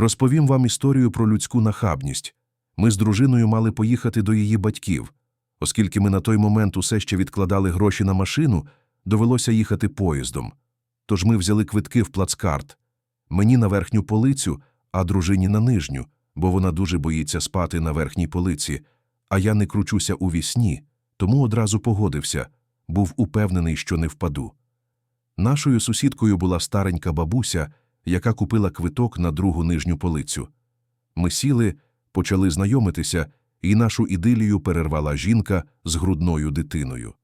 Розповім вам історію про людську нахабність. Ми з дружиною мали поїхати до її батьків. Оскільки ми на той момент усе ще відкладали гроші на машину, довелося їхати поїздом. Тож ми взяли квитки в плацкарт. Мені на верхню полицю, а дружині на нижню, бо вона дуже боїться спати на верхній полиці, а я не кручуся у вісні, тому одразу погодився, був упевнений, що не впаду. Нашою сусідкою була старенька бабуся, яка купила квиток на другу нижню полицю. Ми сіли, почали знайомитися, і нашу ідилію перервала жінка з грудною дитиною.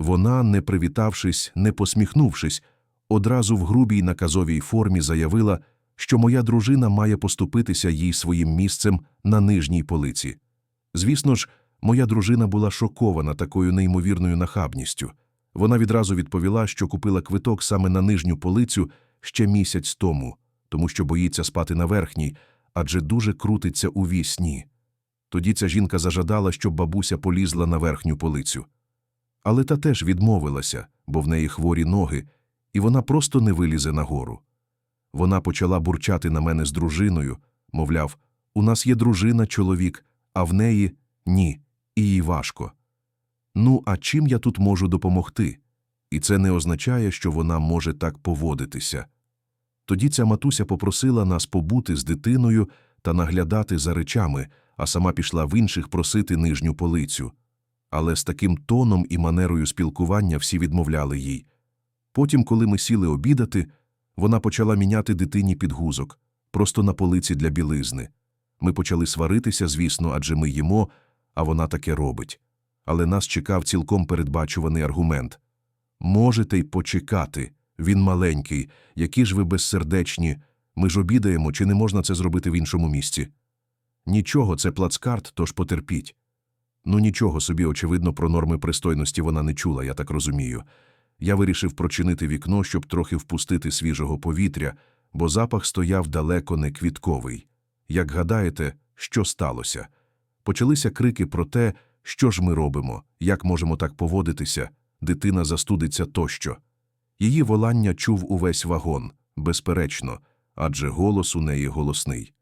Вона, не привітавшись, не посміхнувшись, одразу в грубій наказовій формі заявила, що моя дружина має поступитися їй своїм місцем на нижній полиці. Звісно ж, моя дружина була шокована такою неймовірною нахабністю. Вона відразу відповіла, що купила квиток саме на нижню полицю ще місяць тому, тому що боїться спати на верхній, адже дуже крутиться у вісні. Тоді ця жінка зажадала, щоб бабуся полізла на верхню полицю. Але та теж відмовилася, бо в неї хворі ноги, і вона просто не вилізе нагору. Вона почала бурчати на мене з дружиною, мовляв, у нас є дружина, чоловік, а в неї ні, і їй важко. Ну, а чим я тут можу допомогти? І це не означає, що вона може так поводитися. Тоді ця матуся попросила нас побути з дитиною та наглядати за речами, а сама пішла в інших просити нижню полицю. Але з таким тоном і манерою спілкування всі відмовляли їй. Потім, коли ми сіли обідати, вона почала міняти дитині підгузок, просто на полиці для білизни. Ми почали сваритися, звісно, адже ми їмо, а вона таке робить. Але нас чекав цілком передбачуваний аргумент. Можете й почекати. Він маленький, які ж ви безсердечні. Ми ж обідаємо, чи не можна це зробити в іншому місці? Нічого, це плацкарт, тож потерпіть. Ну нічого собі, очевидно, про норми пристойності вона не чула, я так розумію. Я вирішив прочинити вікно, щоб трохи впустити свіжого повітря, бо запах стояв далеко не квітковий. Як гадаєте, що сталося? Почалися крики про те, що ж ми робимо, як можемо так поводитися, дитина застудиться тощо. Її волання чув увесь вагон, безперечно, адже голос у неї голосний.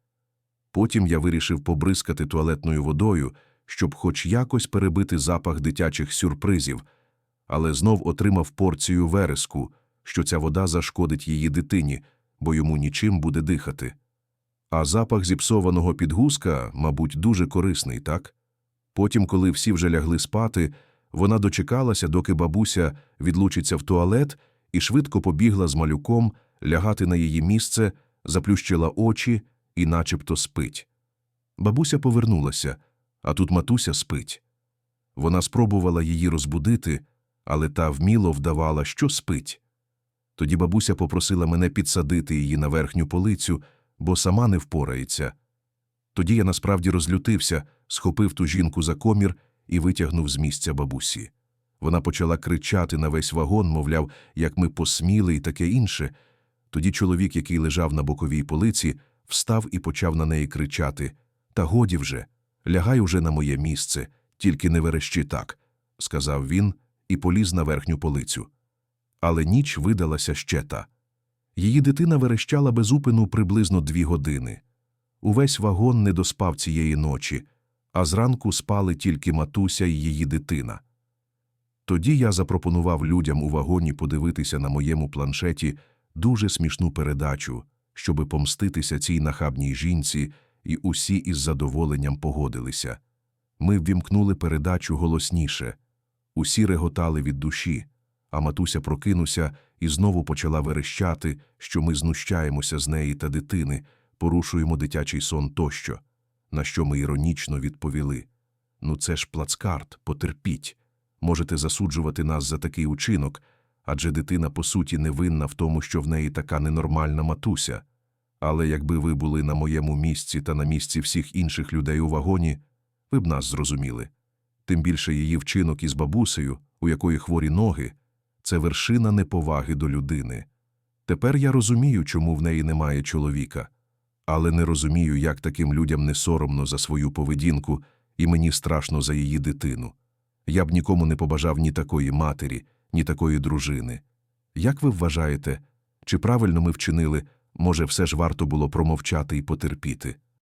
Потім я вирішив побризкати туалетною водою, щоб хоч якось перебити запах дитячих сюрпризів, але знов отримав порцію вереску, що ця вода зашкодить її дитині, бо йому нічим буде дихати. А запах зіпсованого підгузка, мабуть, дуже корисний, так? Потім, коли всі вже лягли спати, вона дочекалася, доки бабуся відлучиться в туалет, і швидко побігла з малюком лягати на її місце, заплющила очі і начебто спить. Бабуся повернулася, а тут матуся спить. Вона спробувала її розбудити, але та вміло вдавала, що спить. Тоді бабуся попросила мене підсадити її на верхню полицю, бо сама не впорається. Тоді я насправді розлютився, схопив ту жінку за комір і витягнув з місця бабусі. Вона почала кричати на весь вагон, мовляв, як ми посміли і таке інше. Тоді чоловік, який лежав на боковій полиці, встав і почав на неї кричати Та годі вже, лягай уже на моє місце, тільки не верещи так, сказав він і поліз на верхню полицю. Але ніч видалася ще та. Її дитина верещала без упину приблизно дві години. Увесь вагон не доспав цієї ночі, а зранку спали тільки матуся і її дитина. Тоді я запропонував людям у вагоні подивитися на моєму планшеті дуже смішну передачу, щоби помститися цій нахабній жінці, і усі із задоволенням погодилися. Ми ввімкнули передачу голосніше. Усі реготали від душі, а матуся прокинувся і знову почала верещати, що ми знущаємося з неї та дитини, порушуємо дитячий сон тощо. На що ми іронічно відповіли: Ну, це ж плацкарт, потерпіть. Можете засуджувати нас за такий учинок, адже дитина, по суті, не винна в тому, що в неї така ненормальна матуся. Але якби ви були на моєму місці та на місці всіх інших людей у вагоні, ви б нас зрозуміли. Тим більше її вчинок із бабусею, у якої хворі ноги, це вершина неповаги до людини. Тепер я розумію, чому в неї немає чоловіка, але не розумію, як таким людям не соромно за свою поведінку, і мені страшно за її дитину. Я б нікому не побажав ні такої матері, ні такої дружини. Як ви вважаєте, чи правильно ми вчинили, Може, все ж варто було промовчати і потерпіти.